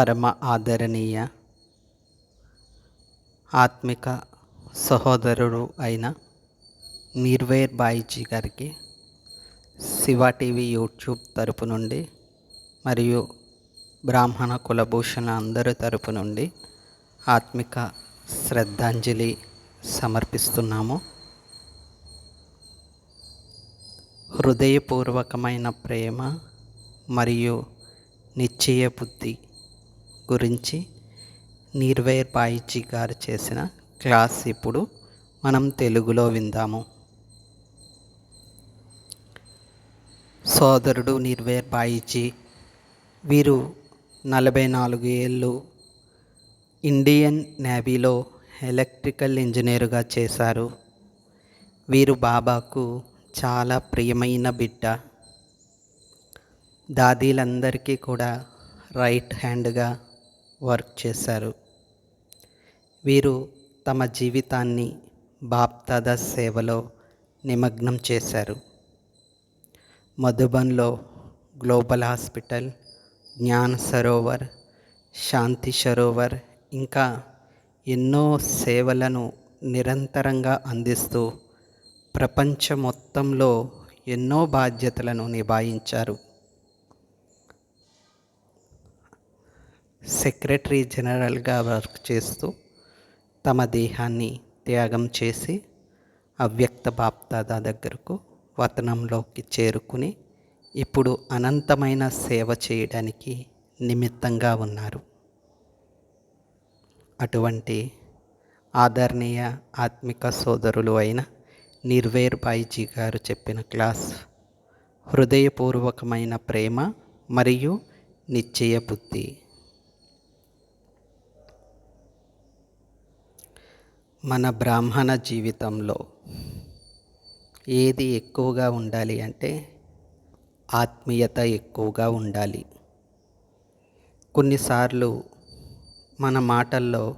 పరమ ఆదరణీయ ఆత్మిక సహోదరుడు అయిన నిర్వేర్ బాయిజీ గారికి శివ టీవీ యూట్యూబ్ తరపు నుండి మరియు బ్రాహ్మణ కులభూషణ అందరి తరపు నుండి ఆత్మిక శ్రద్ధాంజలి సమర్పిస్తున్నాము హృదయపూర్వకమైన ప్రేమ మరియు నిశ్చయ బుద్ధి గురించి నిర్వేర్ బాయిజీ గారు చేసిన క్లాస్ ఇప్పుడు మనం తెలుగులో విందాము. సోదరుడు నిర్వేర్ బాయిజీ వీరు నలభై నాలుగు ఏళ్ళు ఇండియన్ నేవీలో ఎలక్ట్రికల్ ఇంజనీరుగా చేశారు. వీరు బాబాకు చాలా ప్రియమైన బిడ్డ. దాదీలందరికీ కూడా రైట్ హ్యాండ్గా వర్క్ చేశారు. వీరు తమ జీవితాన్ని బాప్తాద సేవలో నిమగ్నం చేశారు. మధుబన్లో గ్లోబల్ హాస్పిటల్ జ్ఞాన్ సరోవర్ శాంతి సరోవర్ ఇంకా ఎన్నో సేవలను నిరంతరంగా అందిస్తూ ప్రపంచం మొత్తంలో ఎన్నో బాధ్యతలను నిభాయించారు. సెక్రటరీ జనరల్గా వర్క్ చేస్తూ తమ దేహాన్ని త్యాగం చేసి అవ్యక్త బాప్దాదా దగ్గరకు వతనంలోకి చేరుకుని ఇప్పుడు అనంతమైన సేవ చేయడానికి నిమిత్తంగా ఉన్నారు. అటువంటి ఆదరణీయ ఆత్మిక సోదరులు అయిన నిర్వేర్ బాయిజీ గారు చెప్పిన క్లాస్ హృదయపూర్వకమైన ప్రేమ మరియు నిశ్చయ బుద్ధి. మన బ్రాహ్మణ జీవితంలో ఏది ఎక్కువగా ఉండాలి అంటే ఆత్మీయత ఎక్కువగా ఉండాలి. కొన్నిసార్లు మన మాటల్లో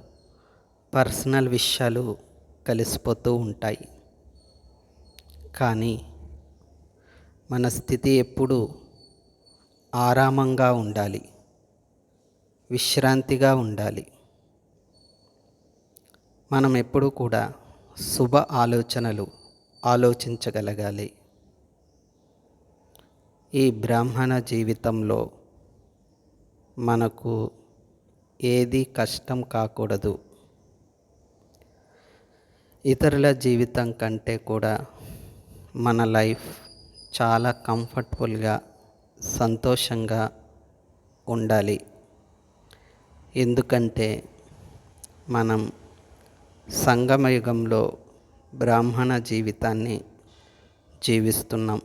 పర్సనల్ విషయాలు కలిసిపోతూ ఉంటాయి. కానీ మన స్థితి ఎప్పుడు ఆరామంగా ఉండాలి విశ్రాంతిగా ఉండాలి. మనం ఎప్పుడూ కూడా శుభ ఆలోచనలు ఆలోచించగలగాలి. ఈ బ్రాహ్మణ జీవితంలో మనకు ఏది కష్టం కాకూడదు. ఇతరుల జీవితం కంటే కూడా మన లైఫ్ చాలా కంఫర్టబుల్గా సంతోషంగా ఉండాలి. ఎందుకంటే మనం సంగమయుగంలో బ్రాహ్మణ జీవితాన్ని జీవిస్తున్నాం.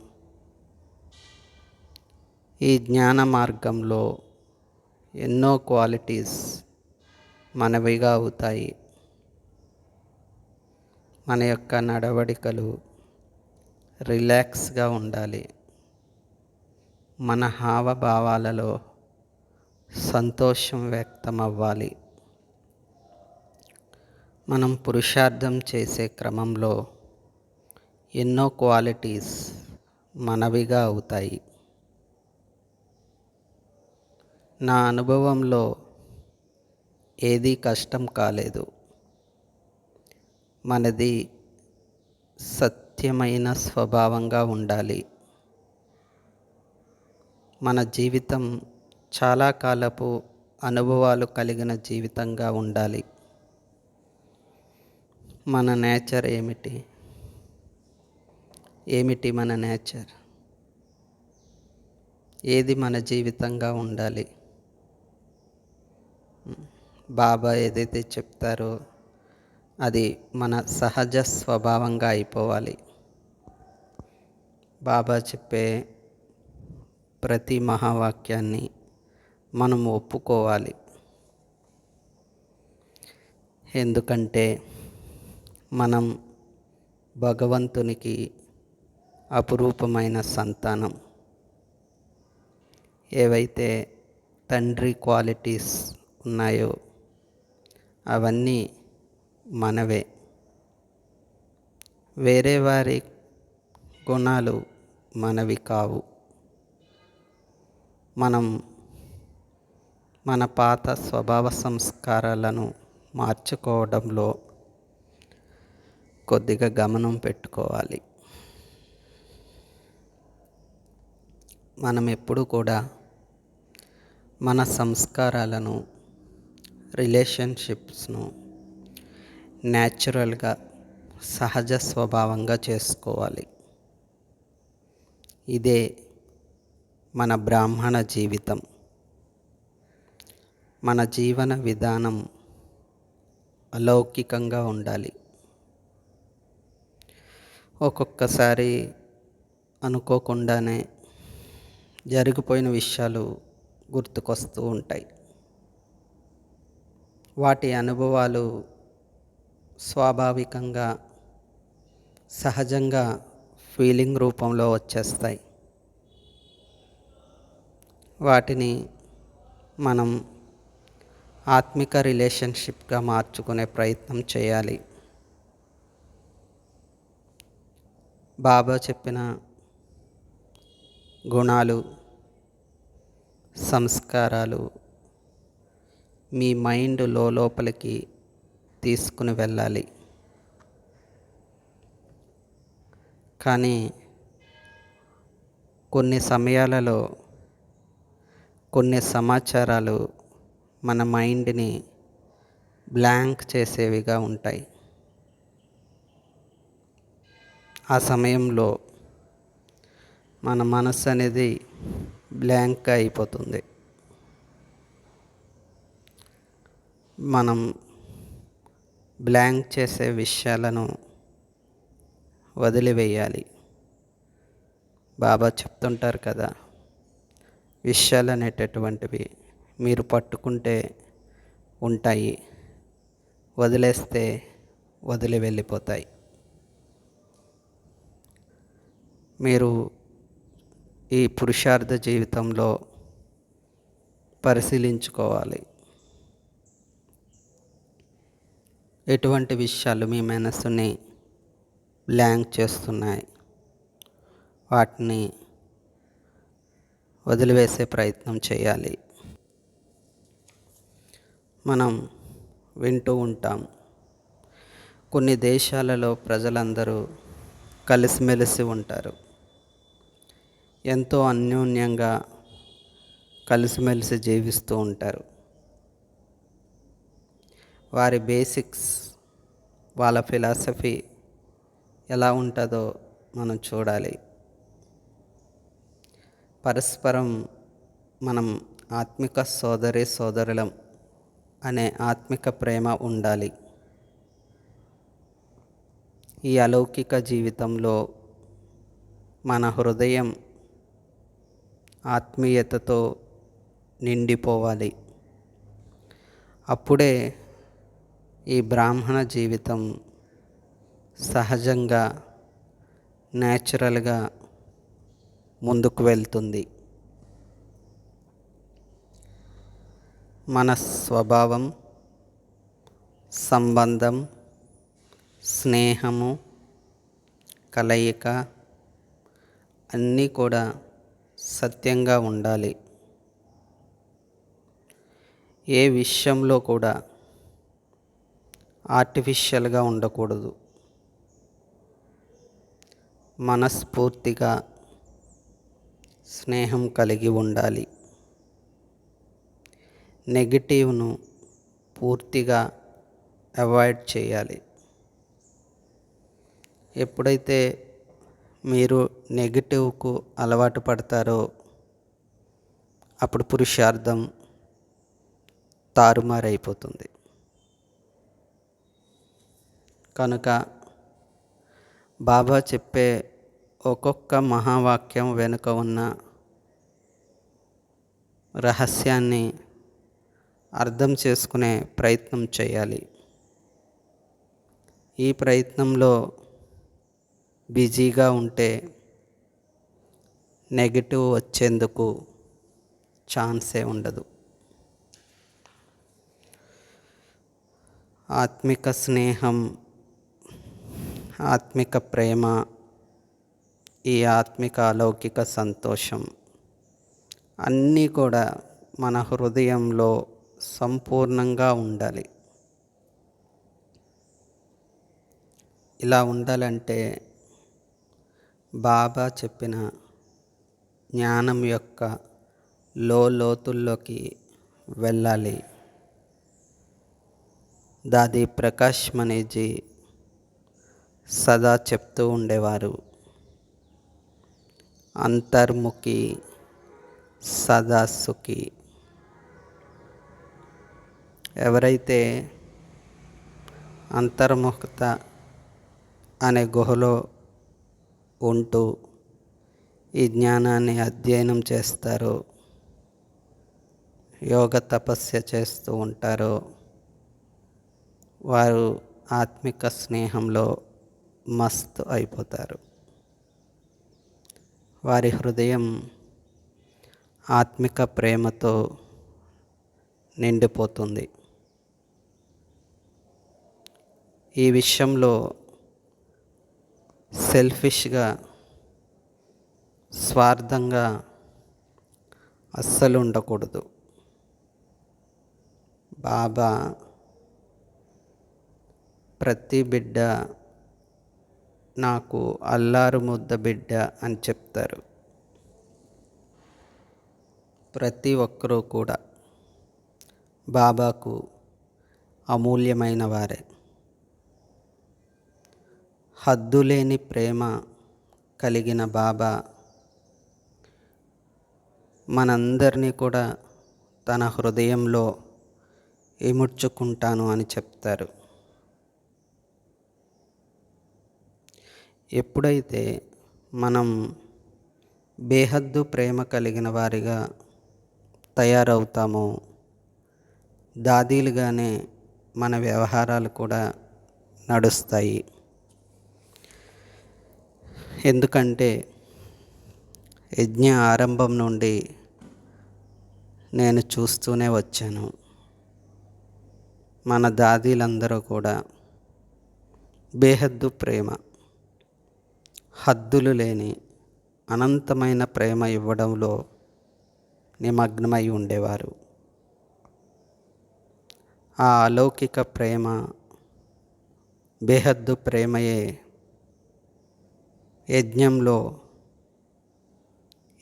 ఈ జ్ఞాన మార్గంలో ఎన్నో క్వాలిటీస్ మనవిగా అవుతాయి. మన యొక్క నడవడికలు రిలాక్స్గా ఉండాలి. మన హావభావాలలో సంతోషం వ్యక్తం అవ్వాలి మనం పురుషార్థం చేసే క్రమంలో ఎన్నో క్వాలిటీస్ మనవిగా అవుతాయి. నా అనుభవంలో ఏదీ కష్టం కాలేదు. మనది సత్యమైన స్వభావంగా ఉండాలి. మన జీవితం చాలా కాలపు అనుభవాలు కలిగిన జీవితంగా ఉండాలి. మన నేచర్ ఏమిటి? ఏమిటి మన నేచర్? ఏది మన జీవితంగా ఉండాలి? బాబా ఏదైతే చెప్తారో అది మన సహజ స్వభావంగా అయిపోవాలి. బాబా చెప్పే ప్రతి మహావాక్యాన్ని మనం ఒప్పుకోవాలి. ఎందుకంటే మనం భగవంతునికి అపురూపమైన సంతానం. ఏవైతే తండ్రి క్వాలిటీస్ ఉన్నాయో అవన్నీ మనవే. వేరే వారి గుణాలు మనవి కావు. మనం మన పాత స్వభావ సంస్కారాలను మార్చుకోవడంలో కొద్దిగా గమనం పెట్టుకోవాలి. మనం ఎప్పుడు కూడా మన సంస్కారాలను రిలేషన్షిప్స్ను న్యాచురల్గా సహజ స్వభావంగా చేసుకోవాలి. ఇదే మన బ్రాహ్మణ జీవితం. మన జీవన విధానం అలౌకికంగా ఉండాలి. ఒక్కొక్కసారి అనుకోకుండానే జరిగిపోయిన విషయాలు గుర్తుకొస్తూ ఉంటాయి. వాటి అనుభవాలు స్వాభావికంగా సహజంగా ఫీలింగ్ రూపంలో వచ్చేస్తాయి. వాటిని మనం ఆత్మిక రిలేషన్షిప్గా మార్చుకునే ప్రయత్నం చేయాలి. బాబా చెప్పిన గుణాలు సంస్కారాలు మీ మైండ్ లోపలికి తీసుకుని వెళ్ళాలి. కానీ కొన్ని సమయాలలో కొన్ని సమాచారాలు మన మైండ్ని బ్లాంక్ చేసేవిగా ఉంటాయి. ఆ సమయంలో మన మనసు అనేది బ్లాంక్ అయిపోతుంది. మనం బ్లాంక్ చేసే విషయాలను వదిలివేయాలి. బాబా చెప్తుంటారు కదా విషయాలు అనేటటువంటివి మీరు పట్టుకుంటే ఉంటాయి వదిలేస్తే వదిలి వెళ్ళిపోతాయి. మీరు ఈ పురుషార్థ జీవితంలో పరిశీలించుకోవాలి. ఎటువంటి విషయాలు మీ మనస్సుని బ్లాంక్ చేస్తున్నాయి? వాటిని వదిలివేసే ప్రయత్నం చేయాలి. మనం వింటూ ఉంటాం. కొన్ని దేశాలలో ప్రజలందరూ కలిసిమెలిసి ఉంటారు. ఎంతో అన్యోన్యంగా కలిసిమెలిసి జీవిస్తూ ఉంటారు. వారి బేసిక్స్ వాళ్ళ ఫిలాసఫీ ఎలా ఉంటుందో మనం చూడాలి. పరస్పరం మనం ఆత్మిక సోదరి సోదరులం అనే ఆత్మిక ప్రేమ ఉండాలి. ఈ అలౌకిక జీవితంలో మన హృదయం ఆత్మీయతతో నిండిపోవాలి. అప్పుడే ఈ బ్రాహ్మణ జీవితం సహజంగా న్యాచురల్గా ముందుకు వెళ్తుంది. మన స్వభావం సంబంధం స్నేహము కలయిక అన్నీ కూడా సత్యంగా ఉండాలి. ఏ విషయంలో కూడా ఆర్టిఫిషియల్గా ఉండకూడదు. మనస్ఫూర్తిగా స్నేహం కలిగి ఉండాలి. నెగిటివ్ను పూర్తిగా అవాయిడ్ చేయాలి. ఎప్పుడైతే మీరు నెగిటివ్కు అలవాటు పడతారో అప్పుడు పురుషార్థం తారుమారైపోతుంది. కనుక బాబా చెప్పే ఒక్కొక్క మహావాక్యం వెనుక ఉన్న రహస్యాన్ని అర్థం చేసుకునే ప్రయత్నం చేయాలి. ఈ ప్రయత్నంలో బిజీగా ఉంటే నెగిటివ్ వచ్చేందుకు ఛాన్సే ఉండదు. ఆత్మిక స్నేహం ఆత్మిక ప్రేమ ఈ ఆత్మిక అలౌకిక సంతోషం అన్నీ కూడా మన హృదయంలో సంపూర్ణంగా ఉండాలి. ఇలా ఉండాలంటే బాబా చెప్పిన జ్ఞానం యొక్క లోతుల్లోకి వెళ్ళాలి. దాది ప్రకాష్ మణిజీ సదా చెప్తూ ఉండేవారు. అంతర్ముఖి సదా సుఖి. ఎవరైతే అంతర్ముఖత అనే గుహలో ఉంటూ ఈ జ్ఞానాన్ని అధ్యయనం చేస్తారో యోగ తపస్య చేస్తూ ఉంటారో వారు ఆత్మిక స్నేహంలో మస్త్ అయిపోతారు. వారి హృదయం ఆత్మిక ప్రేమతో నిండిపోతుంది. ఈ విషయంలో సెల్ఫిష్గా స్వార్థంగా అస్సలు ఉండకూడదు. బాబా ప్రతి బిడ్డ నాకు అల్లారు ముద్ద బిడ్డ అని చెప్తారు. ప్రతి ఒక్కరూ కూడా బాబాకు అమూల్యమైన వారే. హద్దులేని ప్రేమ కలిగిన బాబా మనందరినీ కూడా తన హృదయంలో ఇముడ్చుకుంటాను అని చెప్తారు. ఎప్పుడైతే మనం బేహద్దు ప్రేమ కలిగిన వారిగా తయారవుతామో దాదీలుగానే మన వ్యవహారాలు కూడా నడుస్తాయి. ఎందుకంటే యజ్ఞ ఆరంభం నుండి నేను చూస్తూనే వచ్చాను. మన దాదీలందరూ కూడా బేహద్దు ప్రేమ హద్దులు లేని అనంతమైన ప్రేమ ఇవ్వడంలో నిమగ్నమై ఉండేవారు. ఆ అలౌకిక ప్రేమ బేహద్దు ప్రేమయే యజ్ఞంలో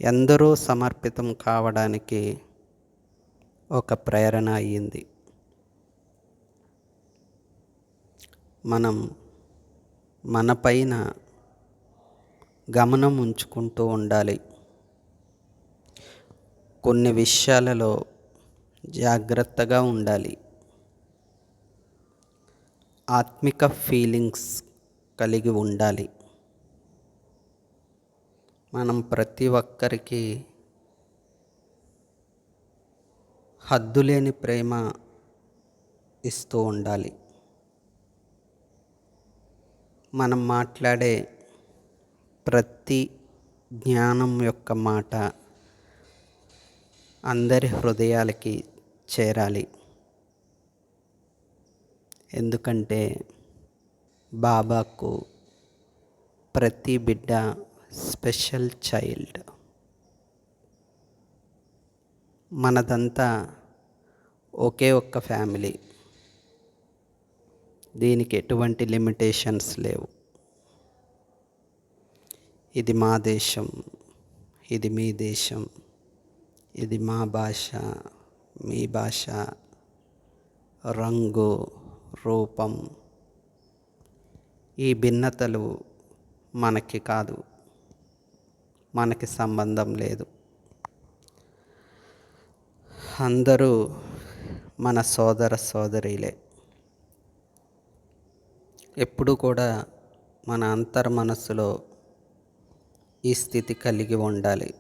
ఎందరో సమర్పితం కావడానికి ఒక ప్రేరణ అయ్యింది. మనం మనపైన గమనం ఉంచుకుంటూ ఉండాలి. కొన్ని విషయాలలో జాగ్రత్తగా ఉండాలి. ఆత్మిక ఫీలింగ్స్ కలిగి ఉండాలి. మనం ప్రతి ఒక్కరికి హద్దులేని ప్రేమ ఇస్తూ ఉండాలి. మనం మాట్లాడే ప్రతి జ్ఞానం యొక్క మాట అందరి హృదయాలకి చేరాలి. ఎందుకంటే బాబాకు ప్రతి బిడ్డ స్పెషల్ చైల్డ్. మనదంతా ఒకే ఒక్క ఫ్యామిలీ. దీనికి ఎటువంటి లిమిటేషన్స్ లేవు. ఇది మా దేశం ఇది మీ దేశం ఇది మా భాష మీ భాష. రంగు రూపం ఈ భిన్నతలు మనకి కాదు. మనకి సంబంధం లేదు. అందరూ మన సోదర సోదరీలే. ఎప్పుడు కూడా మన అంతర్ మనస్సులో ఈ స్థితి కలిగి ఉండాలి.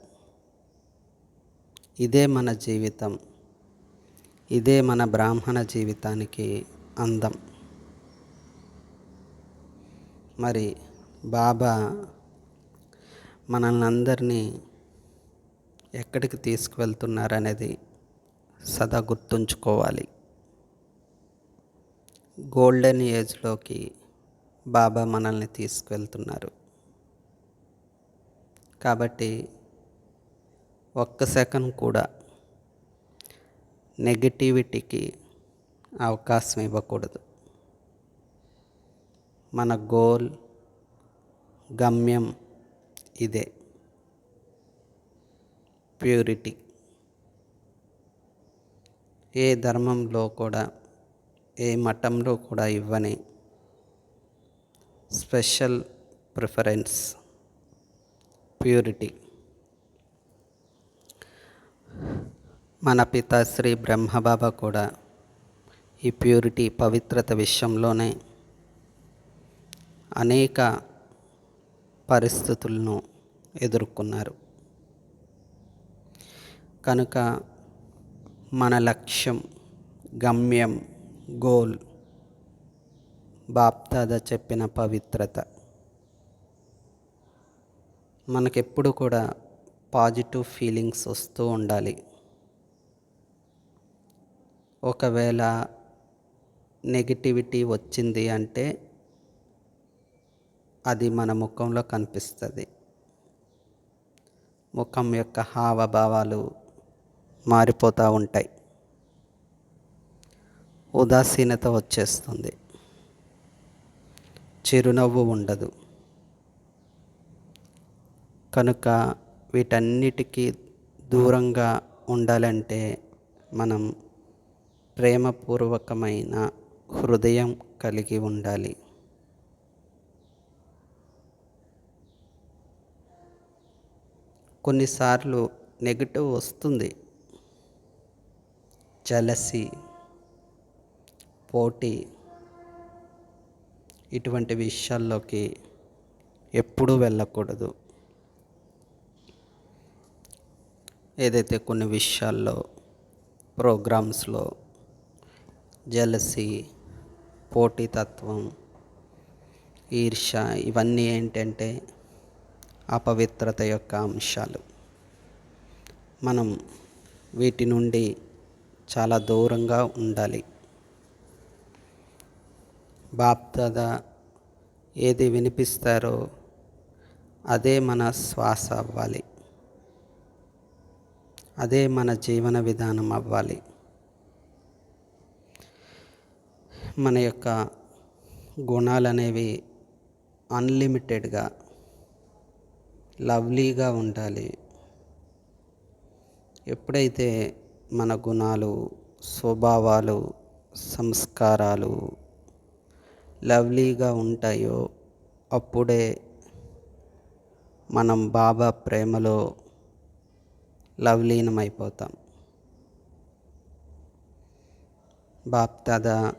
ఇదే మన జీవితం. ఇదే మన బ్రాహ్మణ జీవితానికి అందం. మరి బాబా మనల్ని అందరినీ ఎక్కడికి తీసుకువెళ్తున్నారనేది సదా గుర్తుంచుకోవాలి. గోల్డెన్ ఏజ్లోకి బాబా మనల్ని తీసుకువెళ్తున్నారు. కాబట్టి ఒక్క సెకండ్ కూడా నెగటివిటీకి అవకాశం ఇవ్వకూడదు. మన గోల్ గమ్యం ఇదే. ప్యూరిటీ. ఏ ధర్మంలో కూడా ఏ మఠంలో కూడా ఇవ్వని స్పెషల్ ప్రిఫరెన్స్. ప్యూరిటీ. మన పితాశ్రీ బ్రహ్మబాబా కూడా ఈ ప్యూరిటీ పవిత్రత విషయంలోనే అనేక పరిస్థితులను ఎదుర్కొన్నారు. కనుక మన లక్ష్యం గమ్యం గోల్ బాప్తాద చెప్పిన పవిత్రత. మనకెప్పుడు కూడా పాజిటివ్ ఫీలింగ్స్ వస్తూ ఉండాలి. ఒకవేళ నెగిటివిటీ వచ్చింది అంటే అది మన ముఖంలో కనిపిస్తుంది. ముఖం యొక్క హావభావాలు మారిపోతూ ఉంటాయి. ఉదాసీనత వచ్చేస్తుంది. చిరునవ్వు ఉండదు. కనుక వీటన్నిటికీ దూరంగా ఉండాలంటే మనం ప్రేమపూర్వకమైన హృదయం కలిగి ఉండాలి. కొన్నిసార్లు నెగిటివ్ వస్తుంది. జలసి పోటీ ఇటువంటి విషయాల్లోకి ఎప్పుడూ వెళ్ళకూడదు. ఏదైతే కొన్ని విషయాల్లో ప్రోగ్రామ్స్లో జలసి పోటీతత్వం ఈర్ష ఇవన్నీ ఏంటంటే అపవిత్రత యొక్క అంశాలు. మనం వీటి నుండి చాలా దూరంగా ఉండాలి. బాప్తద ఏది వినిపిస్తారో అదే మన శ్వాస అవ్వాలి. అదే మన జీవన విధానం అవ్వాలి. మన యొక్క గుణాలు అనేవి అన్లిమిటెడ్గా లవ్లీగా ఉండాలి. ఎప్పుడైతే మన గుణాలు స్వభావాలు సంస్కారాలు లవ్లీగా ఉంటాయో అప్పుడే మనం బాబా ప్రేమలో లవ్లీనమైపోతాం. బాప్దాద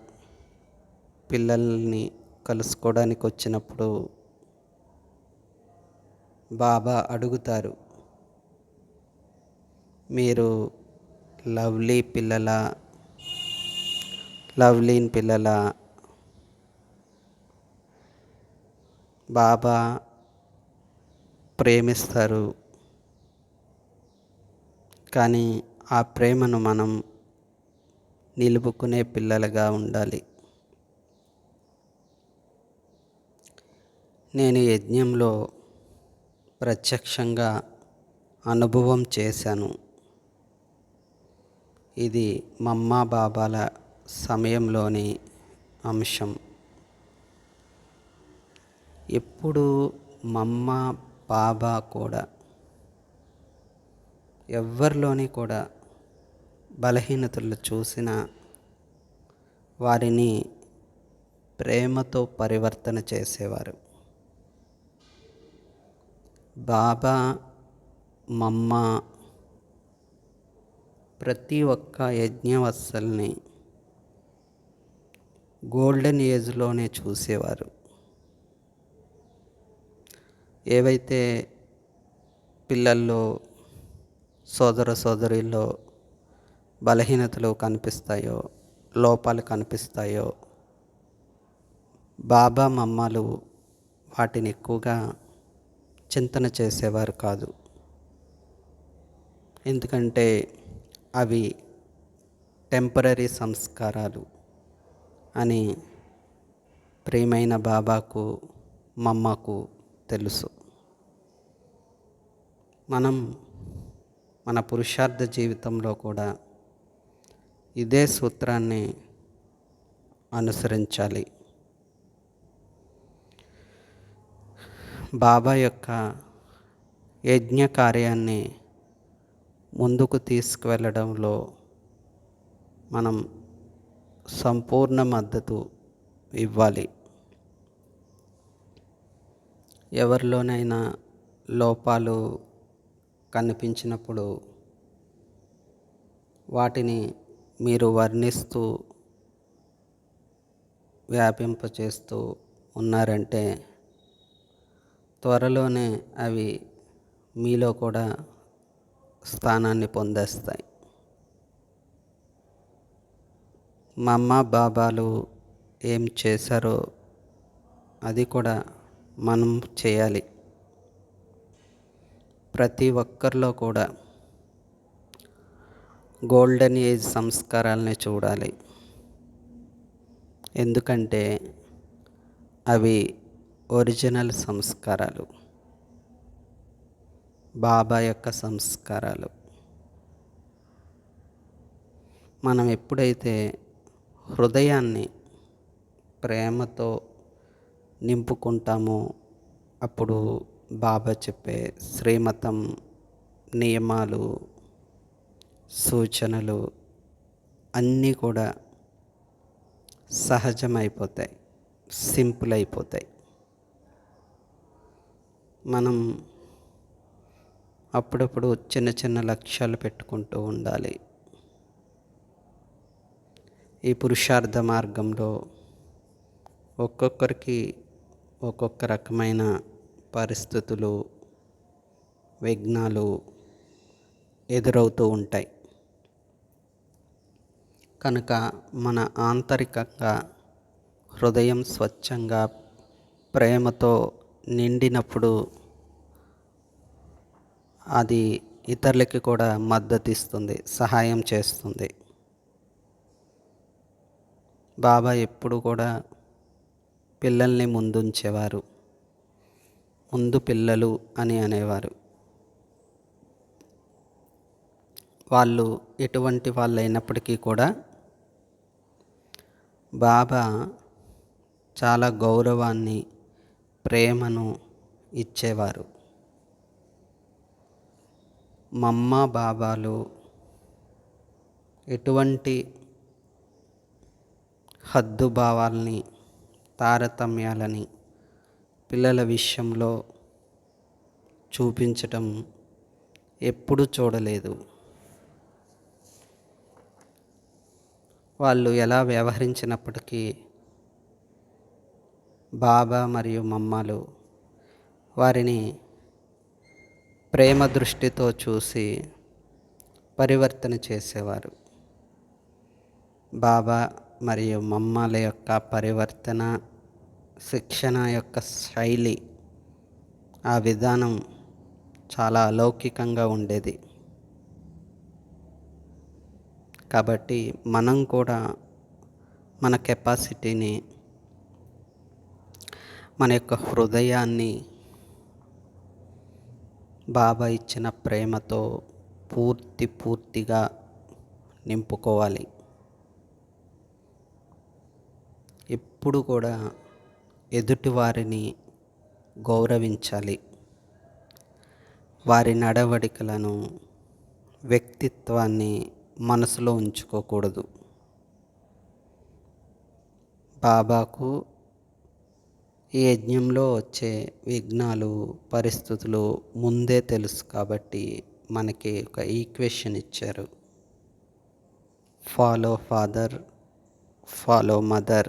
పిల్లల్ని కలుసుకోవడానికి వచ్చినప్పుడు బాబా అడుగుతారు. మీరు లవ్లీ పిల్లల? లవ్లీన్ పిల్లల? బాబా ప్రేమిస్తారు. కానీ ఆ ప్రేమను మనం నిలుపుకునే పిల్లలుగా ఉండాలి. నేను యజ్ఞంలో ప్రత్యక్షంగా అనుభవం చేశాను. ఇది మమ్మా బాబాల సమయంలోని అంశం. ఎప్పుడు మమ్మ బాబా కూడా ఎవరిలోని కూడా బలహీనతలు చూసిన వారిని ప్రేమతో పరివర్తన చేసేవారు. బాబా మమ్మ ప్రతి ఒక్క యజ్ఞవత్సల్ని గోల్డెన్ ఏజ్లోనే చూసేవారు. ఏవైతే పిల్లల్లో సోదర సోదరిలో బలహీనతలు కనిపిస్తాయో లోపాలు కనిపిస్తాయో బాబా మమ్మలు వాటిని ఎక్కువగా చింతన చేసేవారు కాదు. ఎందుకంటే అవి టెంపరీ సంస్కారాలు అని ప్రియమైన బాబాకు మమ్మకు తెలుసు. మనం మన పురుషార్థ జీవితంలో కూడా ఇదే సూత్రాన్ని అనుసరించాలి. బాబా యొక్క యజ్ఞ కార్యాన్ని ముందుకు తీసుకువెళ్ళడంలో మనం సంపూర్ణ మద్దతు ఇవ్వాలి. ఎవరిలోనైనా లోపాలు కనిపించినప్పుడు వాటిని మీరు వర్ణిస్తూ వ్యాపింపచేస్తూ ఉన్నారంటే త్వరలోనే అవి మీలో కూడా స్థానాన్ని పొందేస్తాయి. మా అమ్మ బాబాలు ఏం చేశారో అది కూడా మనం చేయాలి. ప్రతి ఒక్కరిలో కూడా గోల్డెన్ ఏజ్ సంస్కారాలని చూడాలి. ఎందుకంటే అవి ఒరిజినల్ సంస్కారాలు. బాబా యొక్క సంస్కారాలు. మనం ఎప్పుడైతే హృదయాన్ని ప్రేమతో నింపుకుంటామో అప్పుడు బాబా చెప్పే శ్రీమతం నియమాలు సూచనలు అన్నీ కూడా సహజమైపోతాయి సింపుల్ అయిపోతాయి మనం అప్పుడప్పుడు చిన్న చిన్న లక్ష్యాలు పెట్టుకుంటూ ఉండాలి. ఈ పురుషార్థ మార్గంలో ఒక్కొక్కరికి ఒక్కొక్క రకమైన పరిస్థితులు విఘ్నాలు ఎదురవుతూ ఉంటాయి. కనుక మన ఆంతరికంగా హృదయం స్వచ్ఛంగా ప్రేమతో నిండినప్పుడు అది ఇతరులకి కూడా మద్దతు ఇస్తుంది సహాయం చేస్తుంది. బాబా ఎప్పుడు కూడా పిల్లల్ని ముందుంచేవారు. ముందు పిల్లలు అని అనేవారు. వాళ్ళు ఎటువంటి వాళ్ళు అయినప్పటికీ కూడా బాబా చాలా గౌరవాన్ని ప్రేమను ఇచ్చేవారు. మమ్మ బాబాలు ఎటువంటి హద్దుభావాల్ని తారతమ్యాలని పిల్లల విషయంలో చూపించటం ఎప్పుడు చూడలేదు. వాళ్ళు ఎలా వ్యవహరించినప్పటికీ బాబా మరియు మమ్మలు వారిని ప్రేమ దృష్టితో చూసి పరివర్తన చేసేవారు. బాబా మరియు మమ్మల యొక్క పరివర్తన శిక్షణ యొక్క శైలి ఆ విధానం చాలా అలౌకికంగా ఉండేది. కాబట్టి మనం కూడా మన కెపాసిటీని మన యొక్క హృదయాన్ని బాబా ఇచ్చిన ప్రేమతో పూర్తి పూర్తిగా నింపుకోవాలి. ఎప్పుడు కూడా ఎదుటివారిని గౌరవించాలి. వారి నడవడికలను వ్యక్తిత్వాన్ని మనసులో ఉంచుకోకూడదు. బాబాకు ఈ యజ్ఞంలో వచ్చే విఘ్నాలు పరిస్థితులు ముందే తెలుసు కాబట్టి మనకి ఒక ఈక్వేషన్ ఇచ్చారు. ఫాలో ఫాదర్ ఫాలో మదర్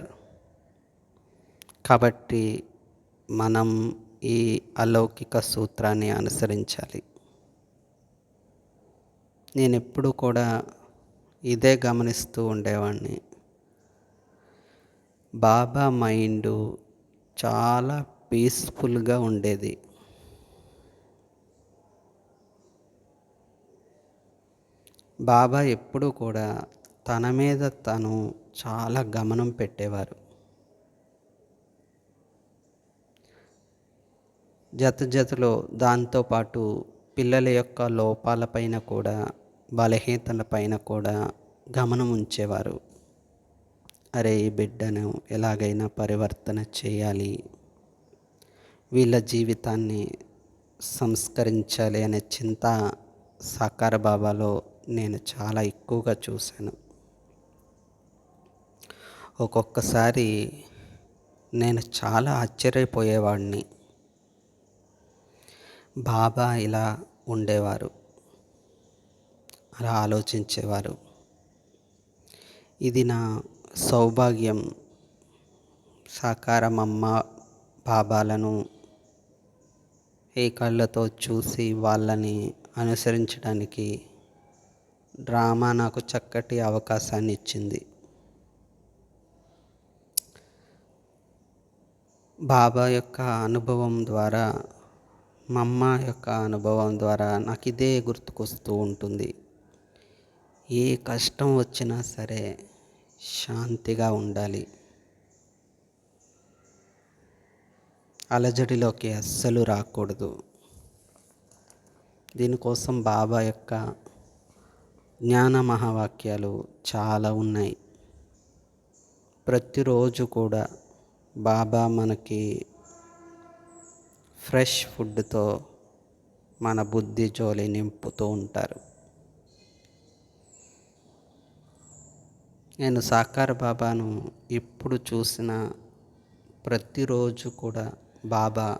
కాబట్టి మనం ఈ అలౌకిక సూత్రాన్ని అనుసరించాలి. నేను ఎప్పుడు కూడా ఇదే గమనిస్తూ ఉండేవాడిని బాబా మైండ్ చాలా పీస్ఫుల్గా ఉండేది. బాబా ఎప్పుడూ కూడా తన మీద తను చాలా గమనం పెట్టేవారు. జత జతలో దాంతోపాటు పిల్లల యొక్క లోపాలపైన కూడా బలహీనతలపైన కూడా గమనం ఉంచేవారు. అరే ఈ బిడ్డను ఎలాగైనా పరివర్తన చేయాలి. వీళ్ళ జీవితాన్ని సంస్కరించాలి అనే చింత సాకార బాబాలో నేను చాలా ఎక్కువగా చూశాను. ఒక్కొక్కసారి నేను చాలా ఆశ్చర్యపోయేవాడిని. బాబా ఇలా ఉండేవారు అలా ఆలోచించేవారు. ఇది నా సౌభాగ్యం సాకారం అమ్మ బాబాలను ఏ కళ్ళతో చూసి వాళ్ళని అనుసరించడానికి డ్రామా నాకు చక్కటి అవకాశాన్ని ఇచ్చింది. బాబా యొక్క అనుభవం ద్వారా మా అమ్మ యొక్క అనుభవం ద్వారా నాకు ఇదే గుర్తుకొస్తూ ఉంటుంది. ఏ కష్టం వచ్చినా సరే శాంతిగా ఉండాలి. అలజడిలోకి అస్సలు రాకూడదు. దీనికోసం బాబా యొక్క జ్ఞాన మహావాక్యాలు చాలా ఉన్నాయి. ప్రతిరోజు కూడా బాబా మనకి ఫ్రెష్ ఫుడ్తో మన బుద్ధి జోలి నింపుతూ ఉంటారు. నేను సాకార బాబాను ఎప్పుడు చూసినా ప్రతిరోజు కూడా బాబా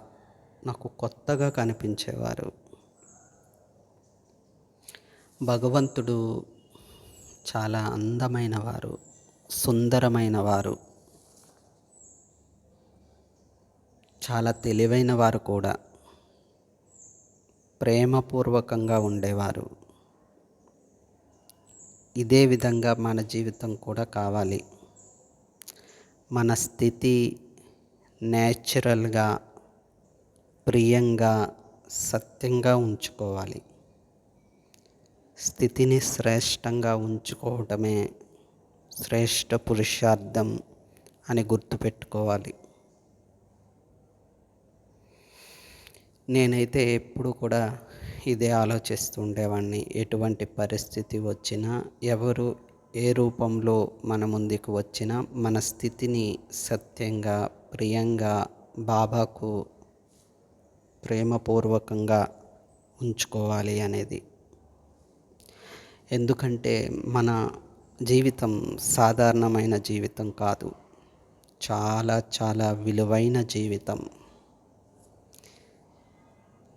నాకు కొత్తగా కనిపించేవారు. భగవంతుడు చాలా అందమైన వారు సుందరమైన వారు చాలా తెలివైన వారు కూడా ప్రేమపూర్వకంగా ఉండేవారు. ఇదే విధంగా మన జీవితం కూడా కావాలి. మన స్థితి నేచురల్గా ప్రియంగా సత్యంగా ఉంచుకోవాలి. స్థితిని శ్రేష్టంగా ఉంచుకోవటమే శ్రేష్ట పురుషార్థం అని గుర్తుపెట్టుకోవాలి. నేనైతే ఎప్పుడు కూడా ఇదే ఆలోచిస్తూ ఉండేవాడిని ఎటువంటి పరిస్థితి వచ్చినా ఎవరు ఏ రూపంలో మన ముందుకు వచ్చినా మన స్థితిని సత్యంగా ప్రియంగా బాబాకు ప్రేమపూర్వకంగా ఉంచుకోవాలి అనేది. ఎందుకంటే మన జీవితం సాధారణమైన జీవితం కాదు. చాలా చాలా విలువైన జీవితం.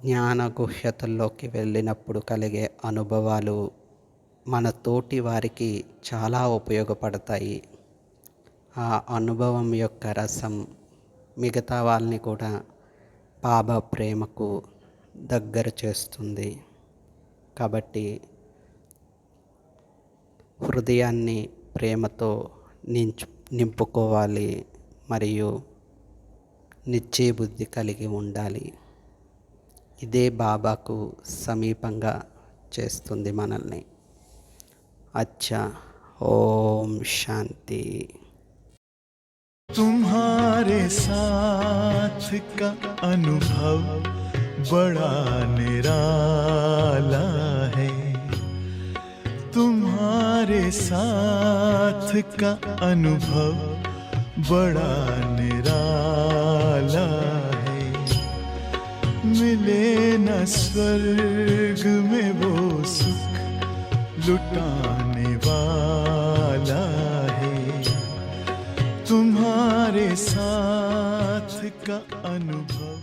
జ్ఞాన గుహ్యతల్లోకి వెళ్ళినప్పుడు కలిగే అనుభవాలు మన తోటి వారికి చాలా ఉపయోగపడతాయి. ఆ అనుభవం యొక్క రసం మిగతా వాళ్ళని కూడా బాబా ప్రేమకు దగ్గర చేస్తుంది. కాబట్టి హృదయాన్ని ప్రేమతో నించు నింపుకోవాలి. మరియు నిశ్చయ బుద్ధి కలిగి ఉండాలి. ఇదే బాబాకు సమీపంగా చేస్తుంది మనల్ని. అచ్చా. ఓం శాంతి. తుమ్హారే సాథ్ కా అనుభవ బడా నిరాలా హై. తుమ్హారే సాథ్ కా అనుభవ బడా నిరాలా मिले न स्वर्ग में वो सुख लुटाने वाला है। तुम्हारे साथ का अनुभव